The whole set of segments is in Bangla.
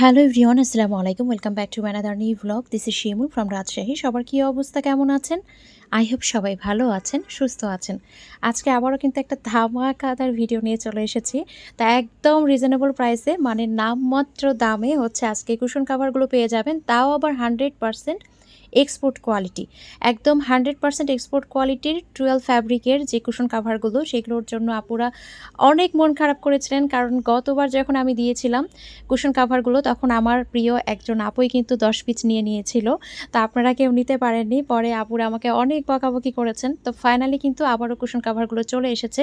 হ্যালো এভরিওয়ান আসসালামু আলাইকুম welcome back to my another new blog this is Shimul from Rajshahi সবার কী অবস্থা? কেমন আছেন? আই হোপ সবাই ভালো আছেন, সুস্থ আছেন। আজকে আবারও কিন্তু একটা ধামাকাদার ভিডিও নিয়ে চলে এসেছি। তা একদম রিজনেবল প্রাইসে মানে নামমাত্র দামে হচ্ছে আজকে কুশন কাভারগুলো পেয়ে যাবেন। তাও আবার হান্ড্রেড পারসেন্ট এক্সপোর্ট কোয়ালিটি একদম হান্ড্রেড পার্সেন্ট এক্সপোর্ট কোয়ালিটির টুয়েলভ ফ্যাব্রিকের যে কুশন কাভারগুলো সেগুলোর জন্য আপুরা অনেক মন খারাপ করেছিলেন। কারণ গতবার যখন আমি দিয়েছিলাম কুশন কাভারগুলো তখন আমার প্রিয় একজন আপুই কিন্তু দশ পিস নিয়ে নিয়েছিল। তো আপনারা কেউ নিতে পারেননি। পরে আপুরা আমাকে অনেক বকাবকি করেছেন। তো ফাইনালি কিন্তু আবারও কুশন কাভারগুলো চলে এসেছে।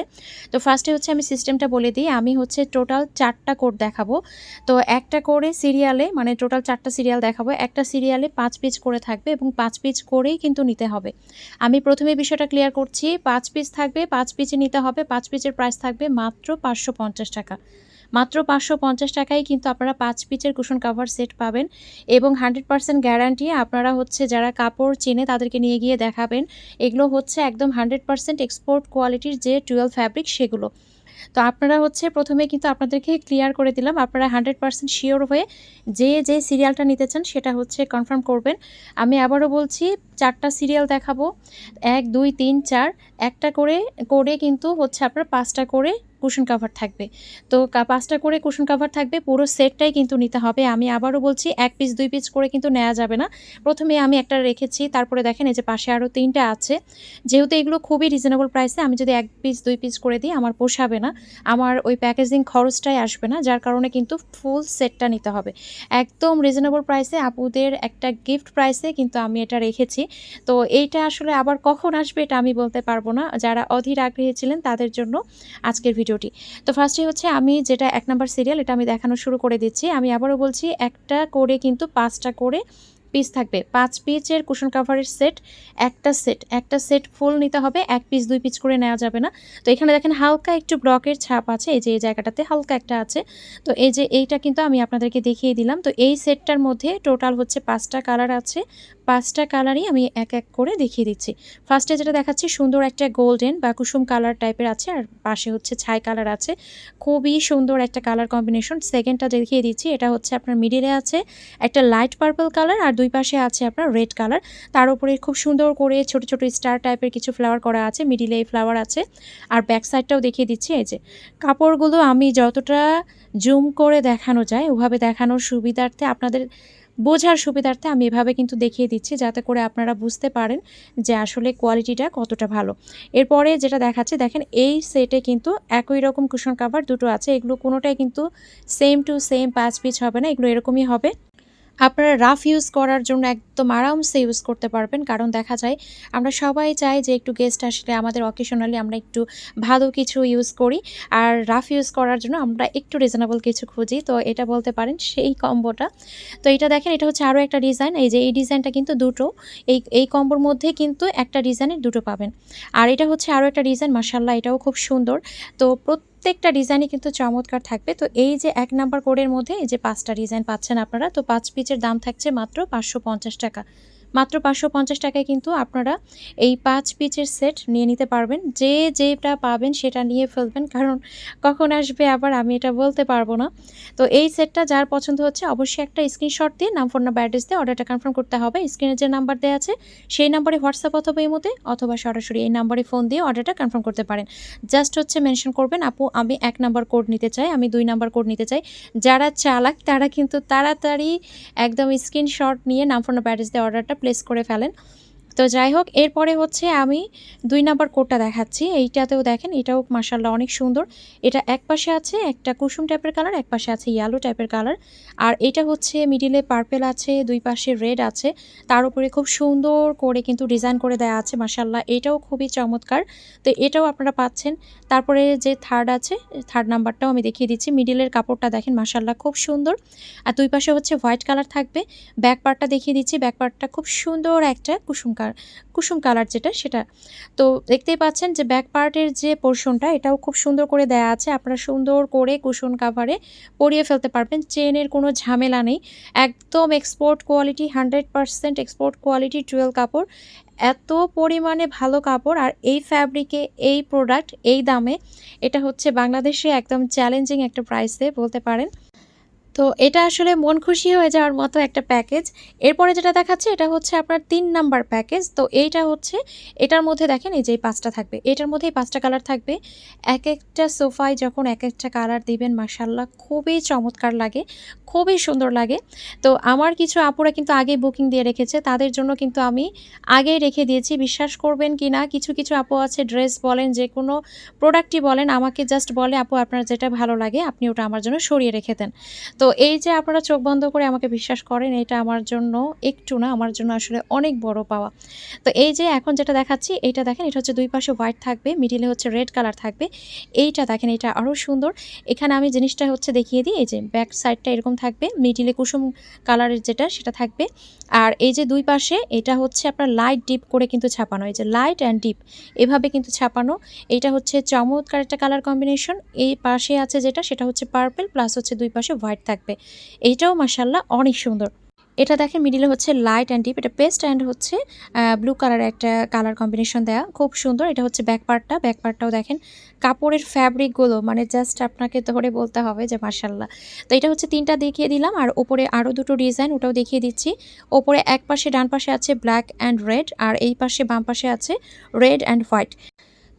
তো ফার্স্টে হচ্ছে আমি সিস্টেমটা বলে দিই। আমি হচ্ছে টোটাল চারটা কোড দেখাবো। তো একটা করে সিরিয়ালে মানে টোটাল চারটা সিরিয়াল দেখাবো। একটা সিরিয়ালে পাঁচ পিস করে থাকবে এবং পাঁচ পিচ করেই কিন্তু নিতে হবে। আমি প্রথমে বিষয়টা ক্লিয়ার করছি, পাঁচ পিস থাকবে, পাঁচ পিচে নিতে হবে, পাঁচ পিচের প্রাইস থাকবে মাত্র পাঁচশো পঞ্চাশ টাকা। মাত্র পাঁচশো পঞ্চাশ টাকায় কিন্তু আপনারা পাঁচ পিচের কুশন কাভার সেট পাবেন এবং হান্ড্রেড পার্সেন্ট গ্যারান্টি আপনারা হচ্ছে যারা কাপড় চেনে তাদেরকে নিয়ে গিয়ে দেখাবেন। এগুলো হচ্ছে একদম হান্ড্রেড পার্সেন্ট এক্সপোর্ট কোয়ালিটির যে টুয়েলভ ফ্যাব্রিক সেগুলো। তো আপনারা হচ্ছে প্রথমে কিন্তু আপনাদেরকে ক্লিয়ার করে দিলাম। আপনারা হান্ড্রেড পার্সেন্ট শিওর হয়ে যে যে সিরিয়ালটা নিতে চান সেটা হচ্ছে কনফার্ম করবেন। আমি আবারও বলছি, চারটা সিরিয়াল দেখাবো। এক, দুই, তিন, চার, একটা করে করে কিন্তু হচ্ছে আপনার পাঁচটা করে কুশন কাভার থাকবে। তো পাঁচটা করে কুশন কাভার থাকবে, পুরো সেটটাই কিন্তু নিতে হবে। আমি আবারও বলছি, এক পিস দুই পিস করে কিন্তু নেওয়া যাবে না। প্রথমে আমি একটা রেখেছি, তারপরে দেখেন এই যে পাশে আরও তিনটা আছে। যেহেতু এগুলো খুবই রিজনেবল প্রাইসে আমি যদি এক পিস দুই পিস করে দিই, আমার পোষাবে না। আমার ওই প্যাকেজিং খরচটাই আসবে না, যার কারণে কিন্তু ফুল সেটটা নিতে হবে। একদম রিজনেবল প্রাইসে আপুদের একটা গিফট প্রাইসে কিন্তু আমি এটা রেখেছি। তো এইটা আসলে আবার কখন আসবে, এটা আমি বলতে পারব না। যারা অধীর আগ্রহী ছিলেন, তাদের জন্য আজকের ভিডিওটি। তো ফার্স্টে হচ্ছে আমি যেটা এক নাম্বার সিরিয়াল এটা আমি দেখানো শুরু করে দিচ্ছি। আমি আবারও বলছি, একটা করে কিন্তু পাঁচটা করে পিস থাকবে। পাঁচ পিচের কুশন কাভারের সেট একটা সেট একটা সেট ফুল নিতে হবে, এক পিস দুই পিস করে নেওয়া যাবে না। তো এখানে দেখেন হালকা একটু ব্লকের ছাপ আছে, এই যে এই জায়গাটাতে হালকা একটা আছে। তো এই যে এইটা কিন্তু আমি আপনাদেরকে দেখিয়ে দিলাম। তো এই সেটটার মধ্যে টোটাল হচ্ছে পাঁচটা কালার আছে পাঁচটা কালারই আমি এক এক করে দেখিয়ে দিচ্ছি। ফার্স্টে যেটা দেখাচ্ছি, সুন্দর একটা গোল্ডেন বা কুসুম কালার টাইপের আছে, আর পাশে হচ্ছে ছাই কালার আছে। খুবই সুন্দর একটা কালার কম্বিনেশন সেকেন্ডটা দেখিয়ে দিচ্ছি, এটা হচ্ছে আপনার মিডিলে আছে একটা লাইট পার্পল কালার আর দুই পাশে আছে আপনার রেড কালার তার উপরে খুব সুন্দর করে ছোট ছোট স্টার টাইপের কিছু ফ্লাওয়ার করা আছে মিডিলে এই ফ্লাওয়ার আছে। আর ব্যাক সাইডটাও দেখিয়ে দিচ্ছি, এই যে কাপড়গুলো আমি যতটা জুম করে দেখানো যায়, ওভাবে দেখানোর সুবিধার্থে আপনাদের বোঝার সুবিধার্থে আমি এভাবে কিন্তু দেখিয়ে দিচ্ছি, যাতে করে আপনারা বুঝতে পারেন যে আসলে কোয়ালিটিটা কতটা ভালো। এরপরে যেটা দেখাচ্ছে, দেখেন এই সেটে কিন্তু একই রকম কুশন কাভার দুটো আছে, এগুলো কোনোটাই কিন্তু সেম টু সেম পাঁচ পিচ হবে না, এগুলো এরকমই হবে। আপনারা রাফ ইউজ করার জন্য একদম আরামসে ইউজ করতে পারবেন। কারণ দেখা যায়, আমরা সবাই চাই যে একটু গেস্ট আসলে আমাদের অকেশনালি আমরা একটু ভালো কিছু ইউজ করি। আর রাফ ইউজ করার জন্য আমরা একটু রিজনেবল কিছু খুঁজি। তো এটা বলতে পারেন সেই কম্বোটা তো এটা দেখেন, এটা হচ্ছে আরও একটা ডিজাইন এই যে এই ডিজাইনটা কিন্তু দুটো। এই এই কম্বোর মধ্যে কিন্তু একটা ডিজাইনের দুটো পাবেন। আর এটা হচ্ছে আরও একটা ডিজাইন মার্শাল্লাহ এটাও খুব সুন্দর। তো প্রত্যেকটা ডিজাইনই কিন্তু চমৎকার থাকবে। তো এই যে এক নাম্বার কোডের মধ্যে এই যে পাঁচটা ডিজাইন পাচ্ছেন আপনারা, তো পাঁচ পিচের দাম থাকছে মাত্র পাঁচশো পঞ্চাশ টাকা। মাত্র পাঁচশো পঞ্চাশ টাকায় কিন্তু আপনারা এই পাঁচ পিচের সেট নিয়ে নিতে পারবেন। যে যেটা পাবেন সেটা নিয়ে ফেলবেন, কারণ কখন আসবে আবার আমি এটা বলতে পারব না। তো এই সেটটা যার পছন্দ হচ্ছে অবশ্যই একটা স্ক্রিনশট দিয়ে, নাম ফোন নাম্বার অ্যাড্রেস দিয়ে অর্ডারটা কনফার্ম করতে হবে। স্ক্রিনে যে নাম্বার দেওয়া আছে, সেই নাম্বারে হোয়াটসঅ্যাপ অথবা মধ্যে অথবা সরাসরি এই নাম্বারে ফোন দিয়ে অর্ডারটা কনফার্ম করতে পারেন। জাস্ট হচ্ছে মেনশন করবেন, আপু, আমি এক নাম্বার কোড নিতে চাই, আমি দুই নাম্বার কোড নিতে চাই। যারা চালাক, তারা কিন্তু তাড়াতাড়ি একদম স্ক্রিনশট নিয়ে নাম ফোন নাম্বার অ্যাড্রেস দিয়ে অর্ডারটা প্লেস করে ফেলেন। তো যাই হোক, এরপরে হচ্ছে আমি দুই নাম্বার কোডটা দেখাচ্ছি। এইটাতেও দেখেন, এটাও মাসাল্লাহ অনেক সুন্দর। এটা এক পাশে আছে একটা কুসুম টাইপের কালার এক পাশে আছে ইয়েলো টাইপের কালার আর এটা হচ্ছে মিডিলে পার্পেল আছে, দুই পাশে রেড আছে। তার উপরে খুব সুন্দর করে কিন্তু ডিজাইন করে দেওয়া আছে মাসাল্লাহ এটাও খুবই চমৎকার। তো এটাও আপনারা পাচ্ছেন। তারপরে যে থার্ড আছে থার্ড নাম্বারটাও আমি দেখিয়ে দিচ্ছি। মিডিলের কাপড়টা দেখেন মাসাল্লাহ খুব সুন্দর। আর দুই পাশে হচ্ছে হোয়াইট কালার থাকবে। ব্যাক পার্টটা দেখিয়ে দিচ্ছি। ব্যাক পার্টটা খুব সুন্দর একটা কুসুম কালার কুসুম কালার যেটা, সেটা। তো দেখতেই পাচ্ছেন যে ব্যাক পার্টের যে পোর্শনটা এটাও খুব সুন্দর করে দেয়া আছে। আপনারা সুন্দর করে কুশন কাভারে পরিয়ে ফেলতে পারবেন। চেনের কোনো ঝামেলা নেই। একদম export quality hundred percent export quality twill কাপড়। এত পরিমাণে ভালো কাপড়। আর এই ফ্যাব্রিকে এই প্রোডাক্ট এই দামে, এটা হচ্ছে বাংলাদেশে একদম চ্যালেঞ্জিং একটা প্রাইসে বলতে পারেন। তো এটা আসলে মন খুশি হয়ে যাওয়ার মতো একটা প্যাকেজ। এরপরে যেটা দেখাচ্ছে এটা হচ্ছে আপনার তিন নাম্বার প্যাকেজ। তো এইটা হচ্ছে, এটার মধ্যে দেখেন এই যে পাঁচটা থাকবে। এটার মধ্যে এই পাঁচটা কালার থাকবে। এক একটা সোফায় যখন এক একটা কালার দিবেন মাসাল্লাহ খুবই চমৎকার লাগে, খুবই সুন্দর লাগে। তো আমার কিছু আপুরা কিন্তু আগেই বুকিং দিয়ে রেখেছে। তাদের জন্য কিন্তু আমি আগেই রেখে দিয়েছি। বিশ্বাস করবেন কি না কিছু কিছু আপু আছে ড্রেস বলেন, যে কোনো প্রোডাক্টই বলেন, আমাকে জাস্ট বলে, আপু, আপনার যেটা ভালো লাগে, আপনি ওটা আমার জন্য সরিয়ে রেখে দেন। তো এই যে আপনারা চোখ বন্ধ করে আমাকে বিশ্বাস করেন, এটা আমার জন্য একটু না, আমার জন্য আসলে অনেক বড় পাওয়া। তো এই যে এখন যেটা দেখাচ্ছি, এইটা দেখেন, এটা হচ্ছে দুই পাশে হোয়াইট থাকবে, মিডিলে হচ্ছে রেড কালার থাকবে। এইটা দেখেন, এটা আরও সুন্দর। এখানে আমি জিনিসটা হচ্ছে দেখিয়ে দিই, এই যে ব্যাক সাইডটা এরকম থাকবে, মিডিলে কুসুম কালারের যেটা, সেটা থাকবে। আর এই যে দুই পাশে, এটা হচ্ছে আপনার লাইট ডিপ করে কিন্তু ছাপানো, এই যে লাইট অ্যান্ড ডিপ, এভাবে কিন্তু ছাপানো। এটা হচ্ছে চমৎকার একটা কালার কম্বিনেশন। এই পাশে আছে যেটা, সেটা হচ্ছে পার্পেল, প্লাস হচ্ছে দুই পাশে হোয়াইট থাকবে। এইটাও মাসাল্লাহ অনেক সুন্দর। এটা দেখেন মিডিলে হচ্ছে লাইট অ্যান্ড ডিপ এটা পেস্ট অ্যান্ড হচ্ছে ব্লু কালার একটা কালার কম্বিনেশন দেওয়া খুব সুন্দর, এটা হচ্ছে ব্যাক পার্টটা ব্যাক পার্টটাও দেখেন, কাপড়ের ফ্যাব্রিকগুলো মানে জাস্ট আপনাকে ধরে বলতে হবে যে মার্শাল্লাহ তো এটা হচ্ছে তিনটা দেখিয়ে দিলাম, আর ওপরে আরও দুটো ডিজাইন ওটাও দেখিয়ে দিচ্ছি। ওপরে এক পাশে ডান পাশে আছে ব্ল্যাক অ্যান্ড রেড আর এই পাশে বাম পাশে আছে রেড অ্যান্ড হোয়াইট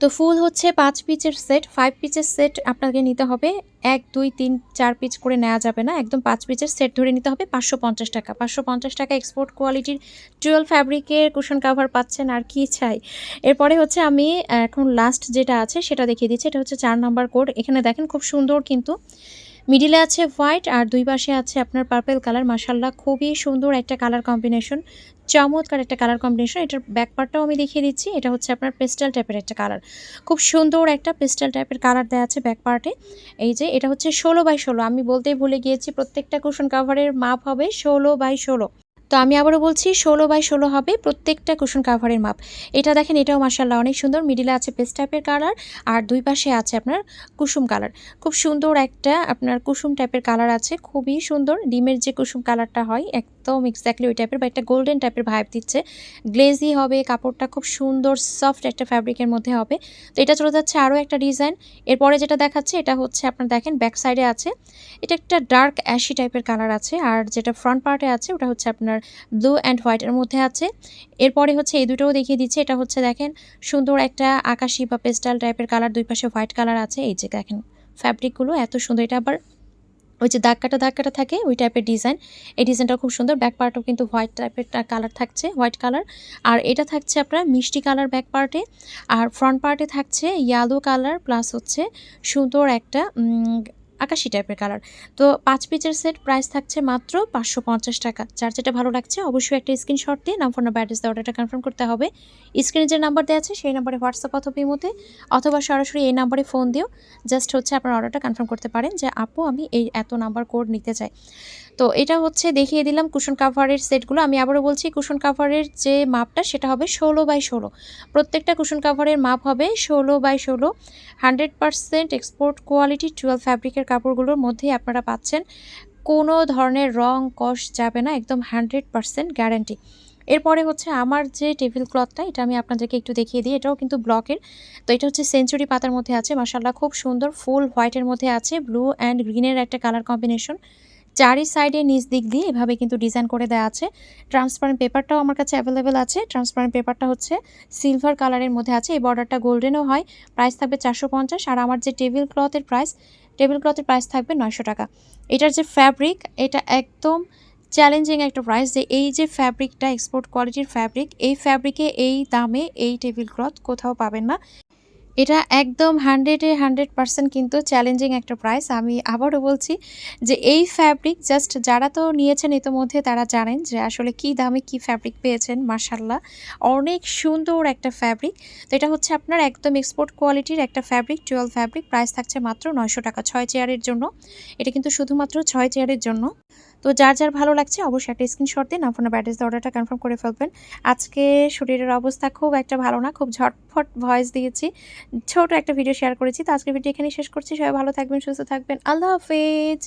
তো ফুল হচ্ছে পাঁচ পিচের সেট ফাইভ পিচের সেট আপনাকে নিতে হবে। এক, দুই, তিন, চার পিচ করে নেওয়া যাবে না, একদম পাঁচ পিচের সেট ধরে নিতে হবে, পাঁচশো পঞ্চাশ টাকা। পাঁচশো পঞ্চাশ টাকা এক্সপোর্ট কোয়ালিটির টুয়েলভ ফ্যাব্রিকের কুশন কাভার পাচ্ছেন আর কি চাই। এরপরে হচ্ছে আমি, এখন লাস্ট যেটা আছে সেটা দেখিয়ে দিচ্ছি, এটা হচ্ছে চার নম্বর কোড এখানে দেখেন খুব সুন্দর কিন্তু মিডিলে আছে হোয়াইট আর দুই পাশে আছে আপনার পার্পেল কালার মাসাল্লাহ খুবই সুন্দর একটা কালার কম্বিনেশন চমৎকার একটা কালার কম্বিনেশন এটার ব্যাক পার্টটাও আমি দেখিয়ে দিচ্ছি। এটা হচ্ছে আপনার পেস্টাল টাইপের একটা কালার খুব সুন্দর একটা পেস্টাল টাইপের কালার দেওয়া আছে ব্যাক পার্টে এই যে, এটা হচ্ছে ষোলো বাই ষোলো। আমি বলতেই ভুলে গিয়েছি, প্রত্যেকটা কুশন কাভারের মাপ হবে ষোলো বাই ষোলো। তো আমি আবারও বলছি, ষোলো বাই ষোলো হবে প্রত্যেকটা কুশন কাভারের মাপ। এটা দেখেন, এটাও মার্শাল্লাহ অনেক সুন্দর। মিডিলে আছে পেস্ট টাইপের কালার আর দুই পাশে আছে আপনার কুসুম কালার খুব সুন্দর একটা আপনার কুসুম টাইপের কালার আছে, খুবই সুন্দর। ডিমের যে কুসুম কালারটা হয়, একদম এক্স্যাক্টলি ওই টাইপের বা একটা গোল্ডেন টাইপের ভাইব দিচ্ছে। গ্লেজি হবে, কাপড়টা খুব সুন্দর সফট একটা ফ্যাব্রিকের মধ্যে হবে। তো এটা চলে যাচ্ছে আরও একটা ডিজাইন এরপরে যেটা দেখাচ্ছে, এটা হচ্ছে আপনার দেখেন ব্যাক সাইডে আছে। এটা একটা ডার্ক অ্যাশি টাইপের কালার আছে আর যেটা ফ্রন্ট পার্টে আছে, ওটা হচ্ছে আপনার ব্লু অ্যান্ড হোয়াইটের মধ্যে আছে। এরপরে হচ্ছে এই দুটোও দেখিয়ে দিচ্ছে। এটা হচ্ছে দেখেন সুন্দর একটা আকাশি বা পেস্টাল টাইপের কালার দুই পাশে হোয়াইট কালার আছে। এই যে দেখেন ফ্যাব্রিকগুলো এত সুন্দর। এটা আবার ওই যে দাগ কাটা দাগ কাটা থাকে, ওই টাইপের ডিজাইন এই ডিজাইনটা খুব সুন্দর। ব্যাক পার্টও কিন্তু হোয়াইট টাইপের কালার থাকছে হোয়াইট কালার আর এটা থাকছে আপনার মিষ্টি কালার ব্যাক পার্টে আর ফ্রন্ট পার্টে থাকছে ইয়ালো কালার প্লাস হচ্ছে সুন্দর একটা আকাশি টাইপের কালার তো পাঁচ পিচের সেট প্রাইস থাকছে মাত্র পাঁচশো পঞ্চাশ টাকা। যার যেটা ভালো লাগছে, অবশ্যই একটা স্ক্রিনশট দিয়ে নাম ফোন নাম্বার অ্যাড্রেস দিয়ে অর্ডারটা কনফার্ম করতে হবে। স্ক্রিনে যে নাম্বার দেওয়া আছে, সেই নাম্বারে হোয়াটসঅ্যাপ অথবা ইমোতে অথবা সরাসরি এই নাম্বারে ফোন দিও। জাস্ট হচ্ছে আপনার অর্ডারটা কনফার্ম করতে পারেন যে, আপু, আমি এই এত নাম্বার কোড নিতে চাই। তো এটা হচ্ছে দেখিয়ে দিলাম কুশন কাভারের সেটগুলো আমি আবারও বলছি কুশন কাভারের যে মাপটা সেটা হবে ষোলো বাই ষোলো। প্রত্যেকটা কুশন কাভারের মাপ হবে ষোলো বাই ষোলো। Hundred percent export quality twelve ফ্যাব্রিকের কাপড়গুলোর মধ্যেই আপনারা পাচ্ছেন। কোনো ধরনের রং, কষ যাবে না, একদম হান্ড্রেড পারসেন্ট গ্যারান্টি এরপরে হচ্ছে আমার যে টেবিল ক্লথটা এটা আমি আপনাদেরকে একটু দেখিয়ে দিই। এটাও কিন্তু ব্লকের তো এটা হচ্ছে সেঞ্চুরি পাতার মধ্যে আছে মাসাল্লাহ খুব সুন্দর ফুল হোয়াইটের মধ্যে আছে ব্লু অ্যান্ড গ্রিনের একটা কালার কম্বিনেশন চারি সাইডে নিচ দিক দিয়ে এভাবে কিন্তু ডিজাইন করে দেওয়া আছে। ট্রান্সপারেন্ট পেপারটাও আমার কাছে অ্যাভেলেবেল আছে। ট্রান্সপারেন্ট পেপারটা হচ্ছে সিলভার কালারের মধ্যে আছে। এই বর্ডারটা গোল্ডেনও হয়। প্রাইস থাকবে চারশো পঞ্চাশ। আর আমার যে টেবিল ক্লথের প্রাইস, টেবিল ক্লথের প্রাইস থাকবে নয়শো টাকা। এটার যে ফ্যাব্রিক, এটা একদম চ্যালেঞ্জিং একটা প্রাইস যে এই যে ফ্যাব্রিকটা, এক্সপোর্ট কোয়ালিটির ফ্যাব্রিক, এই ফ্যাব্রিকে এই দামে এই টেবিল ক্লথ কোথাও পাবেন না। এটা একদম হান্ড্রেডে হান্ড্রেড পার্সেন্ট কিন্তু চ্যালেঞ্জিং একটা প্রাইস আমি আবারও বলছি যে এই ফ্যাব্রিক জাস্ট যারা তো নিয়েছেন ইতোমধ্যে তারা জানেন যে আসলে কি দামে কি ফ্যাব্রিক পেয়েছেন মার্শাল্লাহ অনেক সুন্দর একটা ফ্যাব্রিক তো এটা হচ্ছে আপনার একদম এক্সপোর্ট কোয়ালিটির একটা ফ্যাব্রিক টুয়েলভ ফ্যাব্রিক প্রাইস থাকছে মাত্র নয়শো টাকা, ছয় চেয়ারের জন্য। এটা কিন্তু শুধুমাত্র ছয় চেয়ারের জন্য। তো যার যার ভালো লাগছে অবশ্যই একটা স্ক্রিনশট দিন। আপনার ব্যাটেজ অর্ডারটা কনফার্ম করে ফেলবেন। আজকে শরীরের অবস্থা খুব একটা ভালো না, খুব ঝটফট ভয়েস দিয়েছি। ছোট একটা ভিডিও শেয়ার করেছি। তো আজকের ভিডিও এখানেই শেষ করছি। সবাই ভালো থাকবেন, সুস্থ থাকবেন। আল্লাহ হাফেজ।